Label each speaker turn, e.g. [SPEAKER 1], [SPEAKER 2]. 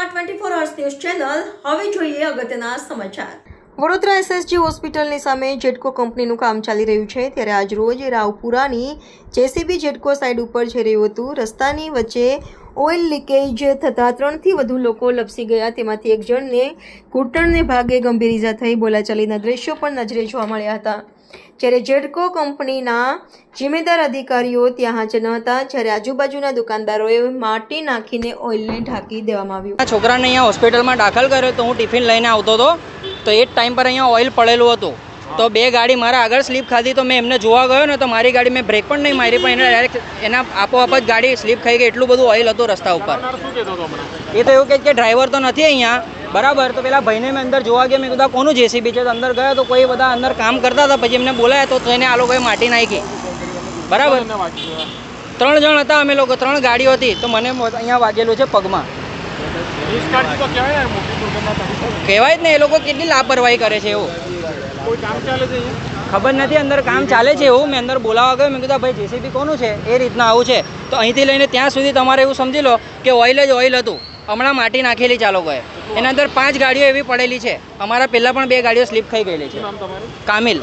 [SPEAKER 1] નમસ્કાર twenty four hours news channel હવે જોઈએ અગત્યના સમાચાર.
[SPEAKER 2] વડોદરા એસએસજી હોસ્પિટલની સામે જેટકો કંપનીનું કામ ચાલી રહ્યું છે, ત્યારે આજ રોજ રાવપુરાની જેસીબી જેટકો સાઈડ ઉપર જઈ રહ્યું હતું. રસ્તાની વચ્ચે ઓઇલ લીકેજ થતાં ત્રણથી વધુ લોકો લપસી ગયા, તેમાંથી એક જણને ઘૂંટણને ભાગે ગંભીર ઇજા થઈ બોલાચાલીના દ્રશ્યો પણ નજરે જોવા મળ્યા હતા. જ્યારે જેટકો કંપનીના જિમ્મેદાર અધિકારીઓ ત્યાં હાજર ન હતા, જ્યારે આજુબાજુના દુકાનદારોએ માટી નાખીને ઓઇલને ઢાંકી દેવામાં આવ્યું.
[SPEAKER 3] છોકરાને અહીંયા હોસ્પિટલમાં દાખલ કર્યો તો હું ટિફિન લઈને આવતો હતો. તો એ જ ટાઈમ પર અહીંયા ઓઇલ પડેલું હતું. તો બે ગાડી મારા આગળ સ્લીપ ખાધી તો મેં એમને જોવા ગયો ને તો મારી ગાડી મેં બ્રેક પણ નહીં મારી પણ એને ડાયરેક્ટ એના આપોઆપ જ ગાડી સ્લીપ ખાઈ ગઈ. એટલું બધું ઓઇલ હતું રસ્તા ઉપર. એ તો એવું કહે કે ડ્રાઈવર તો નથી અહીંયા. બરાબર તો પેલા ભાઈને મેં અંદર જોવા ગયા. મેં કીધું કોનું જેસીબી છે? અંદર ગયો તો કોઈ બધા અંદર કામ કરતા હતા. પછી એમને બોલાયા તો એને આ લોકોએ માટી નાખી. બરાબર. ત્રણ જણ હતા અમે લોકો ત્રણ ગાડીઓ હતી. તો મને અહીંયા વાગેલું છે પગમાં. કહેવાય જ ને એ લોકો કેટલી લાપરવાહી કરે છે એવું. ખબર નથી અંદર કામ ચાલે છે એવું. મેં અંદર બોલાવવા ગયો મેં કીધું ભાઈ જેસીબી કોનું છે? એ રીતના આવું છે. તો અહીંથી લઈને ત્યાં સુધી તમારે એવું સમજી લો કે ઓઇલ જ ઓઇલ હતું. હમણાં માટી નાખેલી ચાલો ગયે એના અંદર પાંચ ગાડીઓ એવી પડેલી છે. અમારા પહેલાં પણ બે ગાડીઓ સ્લીપ થઈ ગયેલી છે. કામિલ.